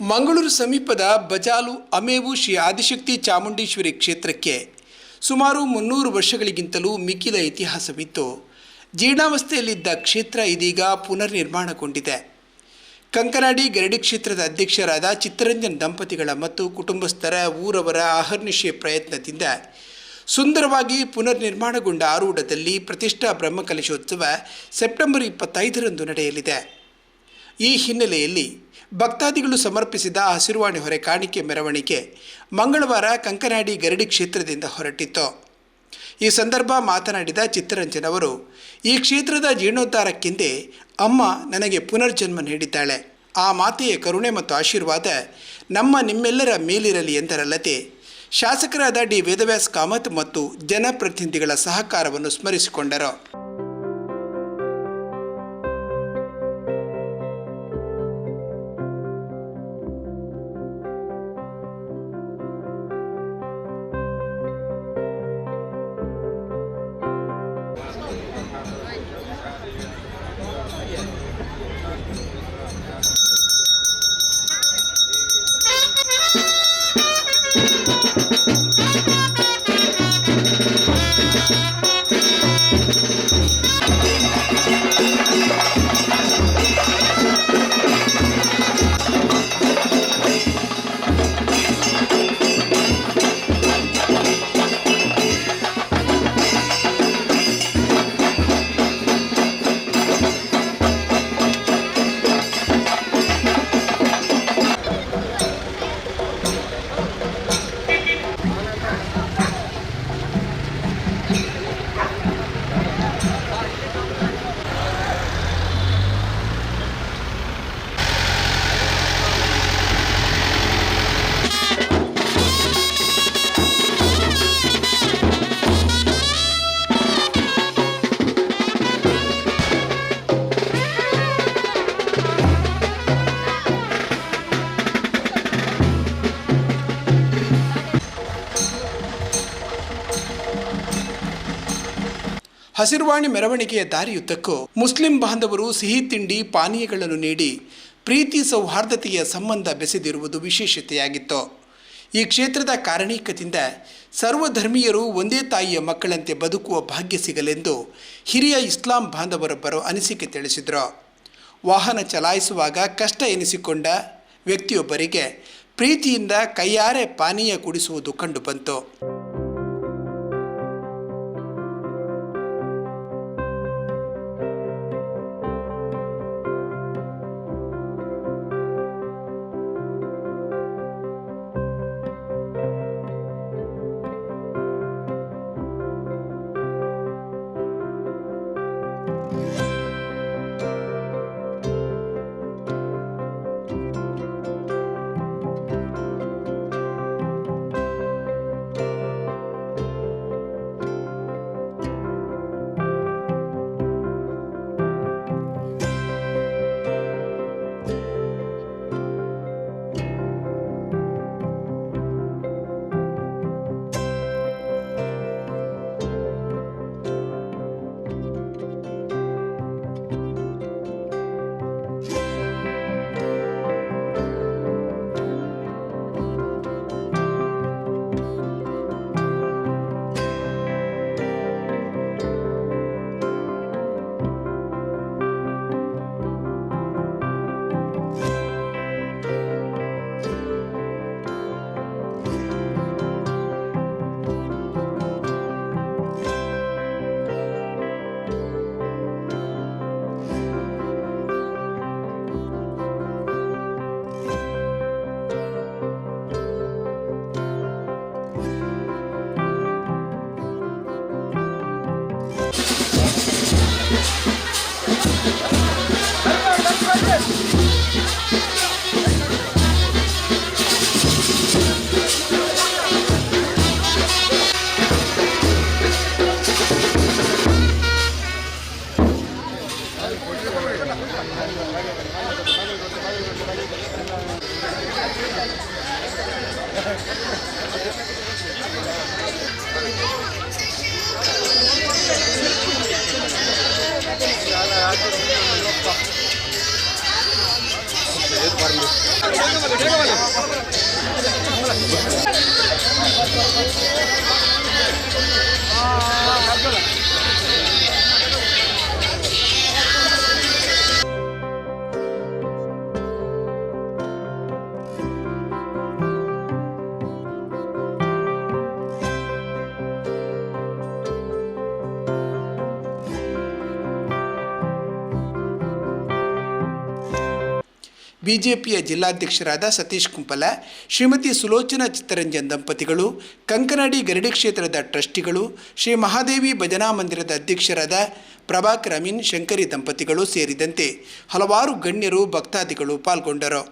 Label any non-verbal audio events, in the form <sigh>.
ಮಂಗಳೂರು ಸಮೀಪದ ಬಜಾಲು ಅಮೇವು ಶ್ರೀ ಆದಿಶಕ್ತಿ ಚಾಮುಂಡೇಶ್ವರಿ ಕ್ಷೇತ್ರಕ್ಕೆ ಸುಮಾರು ಮುನ್ನೂರು ವರ್ಷಗಳಿಗಿಂತಲೂ ಮಿಕ್ಕಿದ ಇತಿಹಾಸವಿತ್ತು. ಜೀರ್ಣಾವಸ್ಥೆಯಲ್ಲಿದ್ದ ಕ್ಷೇತ್ರ ಇದೀಗ ಪುನರ್ ನಿರ್ಮಾಣಗೊಂಡಿದೆ ಕಂಕನಾಡಿ ಗರಡಿ ಕ್ಷೇತ್ರದ ಅಧ್ಯಕ್ಷರಾದ ಚಿತ್ತರಂಜನ್ ದಂಪತಿಗಳ ಮತ್ತು ಕುಟುಂಬಸ್ಥರ ಊರವರ ಅಹರ್ನಿಶೆ ಪ್ರಯತ್ನದಿಂದ ಸುಂದರವಾಗಿ ಪುನರ್ ನಿರ್ಮಾಣಗೊಂಡ ಆರೂಢದಲ್ಲಿ ಪ್ರತಿಷ್ಠಾ ಬ್ರಹ್ಮಕಲಶೋತ್ಸವ ಸೆಪ್ಟೆಂಬರ್ ಇಪ್ಪತ್ತೈದರಂದು ನಡೆಯಲಿದೆ. ಈ ಹಿನ್ನೆಲೆಯಲ್ಲಿ ಭಕ್ತಾದಿಗಳು ಸಮರ್ಪಿಸಿದ ಹಸಿರುವಾಣಿ ಹೊರೆ ಕಾಣಿಕೆ ಮೆರವಣಿಗೆ ಮಂಗಳವಾರ ಕಂಕನಾಡಿ ಗರಡಿ ಕ್ಷೇತ್ರದಿಂದ ಹೊರಟಿತ್ತು. ಈ ಸಂದರ್ಭ ಮಾತನಾಡಿದ ಚಿತ್ತರಂಜನ್ ಈ ಕ್ಷೇತ್ರದ ಜೀರ್ಣೋದ್ಧಾರಕ್ಕಿಂದೆ ಅಮ್ಮ ನನಗೆ ಪುನರ್ಜನ್ಮ ನೀಡಿದ್ದಾಳೆ. ಆ ಮಾತೆಯ ಕರುಣೆ ಮತ್ತು ಆಶೀರ್ವಾದ ನಮ್ಮ ನಿಮ್ಮೆಲ್ಲರ ಮೇಲಿರಲಿ ಎಂದರಲ್ಲದೆ, ಶಾಸಕರಾದ ಡಿ. ವೇದವ್ಯಾಸ್ ಕಾಮತ್ ಮತ್ತು ಜನಪ್ರತಿನಿಧಿಗಳ ಸಹಕಾರವನ್ನು ಸ್ಮರಿಸಿಕೊಂಡರು. Bye. <laughs> ಹಸಿರುವಾಣಿ ಮೆರವಣಿಗೆಯ ದಾರಿಯುದ್ದಕ್ಕೂ ಮುಸ್ಲಿಂ ಬಾಂಧವರು ಸಿಹಿ ತಿಂಡಿ, ಪಾನೀಯಗಳನ್ನು ನೀಡಿ ಪ್ರೀತಿ ಸೌಹಾರ್ದತೆಯ ಸಂಬಂಧ ಬೆಸೆದಿರುವುದು ವಿಶೇಷತೆಯಾಗಿತ್ತು. ಈ ಕ್ಷೇತ್ರದ ಕಾರಣೀಕದಿಂದ ಸರ್ವಧರ್ಮೀಯರು ಒಂದೇ ತಾಯಿಯ ಮಕ್ಕಳಂತೆ ಬದುಕುವ ಭಾಗ್ಯ ಸಿಗಲೆಂದು ಹಿರಿಯ ಇಸ್ಲಾಂ ಬಾಂಧವರೊಬ್ಬರು ಅನಿಸಿಕೆ ತಿಳಿಸಿದರು. ವಾಹನ ಚಲಾಯಿಸುವಾಗ ಕಷ್ಟ ಎನಿಸಿಕೊಂಡ ವ್ಯಕ್ತಿಯೊಬ್ಬರಿಗೆ ಪ್ರೀತಿಯಿಂದ ಕೈಯಾರೆ ಪಾನೀಯ ಕುಡಿಸುವುದು ಕಂಡುಬಂತು. Thank you. ಬಿಜೆಪಿಯ ಜಿಲ್ಲಾಧ್ಯಕ್ಷರಾದ ಸತೀಶ್ ಕುಂಪಲ, ಶ್ರೀಮತಿ ಸುಲೋಚನಾ ಚಿತ್ತರಂಜನ್ ದಂಪತಿಗಳು, ಕಂಕನಾಡಿ ಗರಡಿ ಕ್ಷೇತ್ರದ ಟ್ರಸ್ಟಿಗಳು, ಶ್ರೀ ಮಹಾದೇವಿ ಭಜನಾ ಮಂದಿರದ ಅಧ್ಯಕ್ಷರಾದ ಪ್ರಭಾಕರ್ ಅಮೀನ್, ಶಂಕರಿ ದಂಪತಿಗಳು ಸೇರಿದಂತೆ ಹಲವಾರು ಗಣ್ಯರು, ಭಕ್ತಾದಿಗಳು ಪಾಲ್ಗೊಂಡರು.